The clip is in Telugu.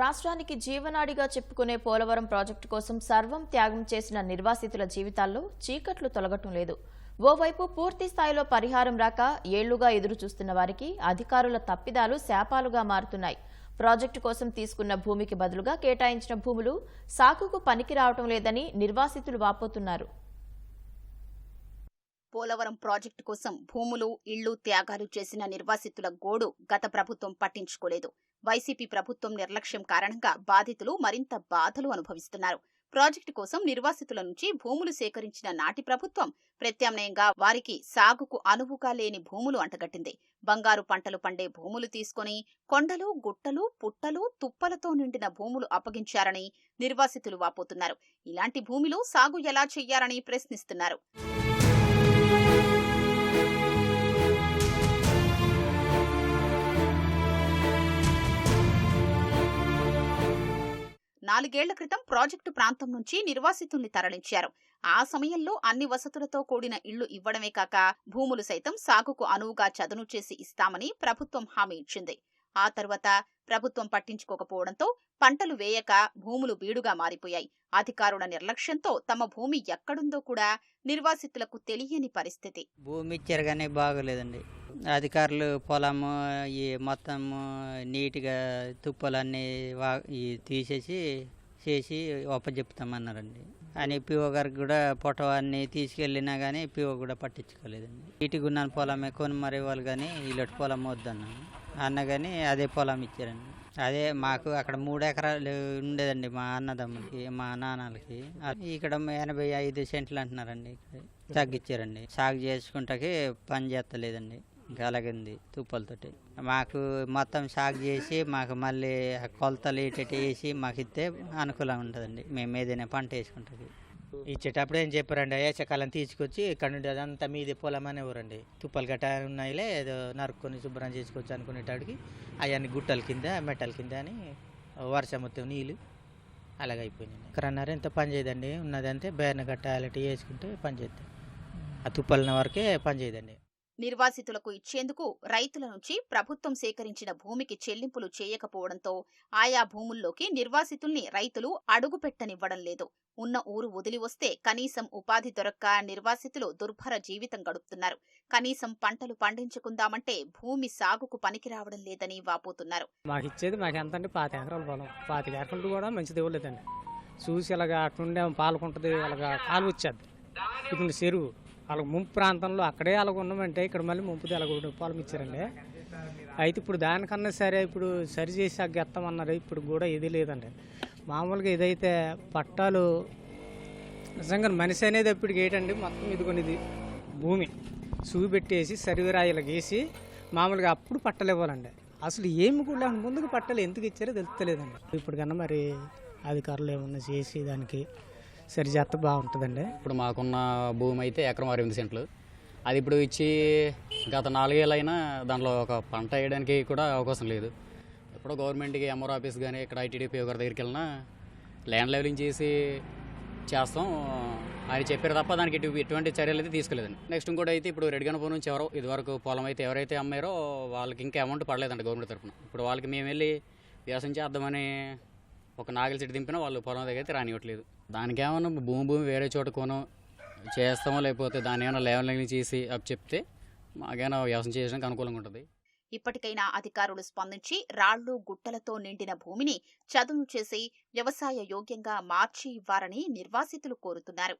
రాష్ట్రానికి జీవనాడిగా చెప్పుకునే పోలవరం ప్రాజెక్టు కోసం సర్వం త్యాగం చేసిన నిర్వాసితుల జీవితాల్లో చీకట్లు తొలగటం లేదు. ఓవైపు పూర్తి స్థాయిలో పరిహారం రాక ఏళ్ళుగా ఎదురు చూస్తున్న వారికి అధికారుల తప్పిదాలు శాపాలుగా మారుతున్నాయి. ప్రాజెక్టు కోసం తీసుకున్న భూమికి బదులుగా కేటాయించిన భూములు సాకుకు పనికి రావటం లేదని నిర్వాసితులు వాపోతున్నారు. పోలవరం ప్రాజెక్టు కోసం భూములు ఇళ్ళు త్యాగాలు చేసిన నిర్వాసితుల గోడు గత ప్రభుత్వం పట్టించుకోలేదు. వైసీపీ ప్రభుత్వం నిర్లక్ష్యం కారణంగా బాధితులు మరింత బాధలు అనుభవిస్తున్నారు. ప్రాజెక్టు కోసం నిర్వాసితుల నుంచి భూములు సేకరించిన నాటి ప్రభుత్వం ప్రత్యామ్నాయంగా వారికి సాగుకు అనువుగా లేని భూములు అంటగట్టింది. బంగారు పంటలు పండే భూములు తీసుకొని కొండలు గుట్టలు పుట్టలు తుప్పలతో నిండిన భూములు అప్పగించారని నిర్వాసితులు వాపోతున్నారు. ఇలాంటి భూమిలో సాగు ఎలా చెయ్యారని ప్రశ్నిస్తున్నారు. నాలుగేళ్ళ క్రితం ప్రాజెక్టు ప్రాంతం నుంచి నిర్వాసితుల్ని తరలించారు. ఆ సమయంలో అన్ని వసతులతో కూడిన ఇళ్ళు ఇవ్వడమే కాక భూములు సైతం సాగుకు అనువుగా చదును చేసి ఇస్తామని ప్రభుత్వం హామీ ఇచ్చింది. ఆ తర్వాత ప్రభుత్వం పట్టించుకోకపోవడంతో పంటలు వేయక భూములు బీడుగా మారిపోయాయి. అధికారుల నిర్లక్ష్యంతో తమ భూమి ఎక్కడుందో కూడా నిర్వాసితులకు తెలియని పరిస్థితి. భూమి ఇచ్చారు కానీ బాగలేదండి. అధికారులు పొలము ఈ మొత్తము నీట్గా తుప్పలన్నీ వా ఈ తీసేసి చేసి ఒప్పజెప్తామన్నారండి అని పిఓ గారికి కూడా పొటో అన్ని తీసుకెళ్ళినా కానీ పిఓ కూడా పట్టించుకోలేదండి. ఇటు గున్నాను పొలమే కొని మరి వాళ్ళు కానీ ఇలాంటి పొలం వద్దన్నాను అన్న కానీ అదే పొలం ఇచ్చారండి. అదే మాకు అక్కడ మూడు ఎకరాలు ఉండేదండి మా అన్నదమ్ములకి మా నాన్నలకి. ఇక్కడ ఎనభై ఐదు సెంట్లు అంటున్నారండి. ఇక్కడ తగ్గించారండి సాగు చేసుకుంటాకి పని చేస్తలేదండి. ఇంకా తుప్పలతోటి మాకు మొత్తం సాగు చేసి మాకు మళ్ళీ కొలతలు ఇటు వేసి మాకు ఇస్తే అనుకూలంగా ఉంటుందండి. మేము ఏదైనా పంట వేసుకుంటుంది ఇచ్చేటప్పుడు ఏం చెప్పారండి అయ్యాచకాలం తీసుకొచ్చి ఇక్కడ నుండి అదంతా మీది పొలం అనేవారండి. తుప్పలు గట్ట ఉన్నాయిలే ఏదో నరుక్కొని శుభ్రం చేసుకోవచ్చు అనుకునేటాడికి అవన్నీ గుట్టల కింద మెట్టల కింద అని వర్షం మొత్తం నీళ్ళు అలాగైపోయినాయి ఎక్కడన్నారు ఎంత పని చేయదండి ఉన్నదంటే బేర్ని గట్ట అలాంటివి వేసుకుంటే పని చేద్దాం ఆ తుప్పలిన వరకే పని చేయదండి. నిర్వాసితులకు ఇచ్చేందుకు రైతుల నుంచి ప్రభుత్వం సేకరించిన భూమికి చెల్లింపులు చేయకపోవడంతో ఆయా భూముల్లోకి నిర్వాసితుల్ని రైతులు అడుగుపెట్టనివ్వడం లేదు. ఉన్న ఊరు వదిలి వస్తే కనీసం ఉపాధి దొరక్క నిర్వాసితులు దుర్భర జీవితం గడుపుతున్నారు. కనీసం పంటలు పండించుకుందామంటే భూమి సాగుకు పనికి రావడం లేదని వాపోతున్నారు. మాకు ఇచ్చేది మాకు ఎంత అంటే పాతి ఎకరాల పొలం. ఎకరాలు కూడా మంచిది ఇవ్వలేదండి చూసి ఇలాగా అట్నుండే పాలకుంటుంది అలాగా కాలు వచ్చేది. ఇప్పుడు చెరువు. వాళ్ళకి ముంపు ప్రాంతంలో అక్కడే అలాగ ఉన్నామంటే ఇక్కడ మళ్ళీ ముంపు తెలగొడు పొలం ఇచ్చారండి. అయితే ఇప్పుడు దానికన్నా సరే ఇప్పుడు సరి చేసి ఆ గెత్తమన్నారు ఇప్పుడు కూడా ఇది లేదండి. మామూలుగా ఇదైతే పట్టాలు నిజంగా మనిషి అనేది అప్పటికి ఏంటండి మొత్తం ఇదిగోని ఇది భూమి. సూవి పెట్టేసి సరివిరాయిలు గీసి మామూలుగా అప్పుడు పట్టలు ఇవ్వాలండి. అసలు ఏమి కూడా ముందుకు పట్టలు ఎందుకు ఇచ్చారో తెలుస్తలేదండి. ఇప్పుడు కన్నా మరి అధికారులు ఏమన్నా చేసి దానికి సరి చేస్తే బాగుంటుందండి. ఇప్పుడు మాకున్న భూమి అయితే ఎకరం అరవై ఎనిమిది సెంట్లు. అది ఇప్పుడు ఇచ్చి గత నాలుగేళ్ళైనా దాంట్లో ఒక పంట వేయడానికి కూడా అవకాశం లేదు. ఇప్పుడు గవర్నమెంట్కి ఎంఆర్ ఆఫీస్ కానీ ఇక్కడ ఐటీడీపీ ఒకరి దగ్గరికి వెళ్ళినా ల్యాండ్ లెవెలింగ్ చేసి చేస్తాం. ఆయన చెప్పారు తప్ప దానికి ఎటువంటి చర్యలు అయితే తీసుకోలేదండి. నెక్స్ట్ ఇంకోటి అయితే ఇప్పుడు రెడ్గనపూర్ నుంచి ఎవరో ఇదివరకు పొలం అయితే ఎవరైతే అమ్మారో వాళ్ళకి ఇంకా అమౌంట్ పడలేదండి గవర్నమెంట్ తరఫున. ఇప్పుడు వాళ్ళకి మేము వెళ్ళి వ్యవసాయం చేద్దామని ఒక నాగలి చెట్టు దింపినా వాళ్ళు పొలం దగ్గర అయితే రానివ్వట్లేదు. దానికి భూమి భూమి వేరే చోట కొనం చేస్తామో లేకపోతే దాని ఏమైనా లేవలింగ్ చేసి అప్ చెప్తే మాకైనా వ్యవసాయం చేయడానికి అనుకూలంగా ఉంటుంది. ఇప్పటికైనా అధికారులు స్పందించి రాళ్ళు గుట్టలతో నిండిన భూమిని చదును చేసి వ్యవసాయ యోగ్యంగా మార్చి ఇవ్వారని నిర్వాసితులు కోరుతున్నారు.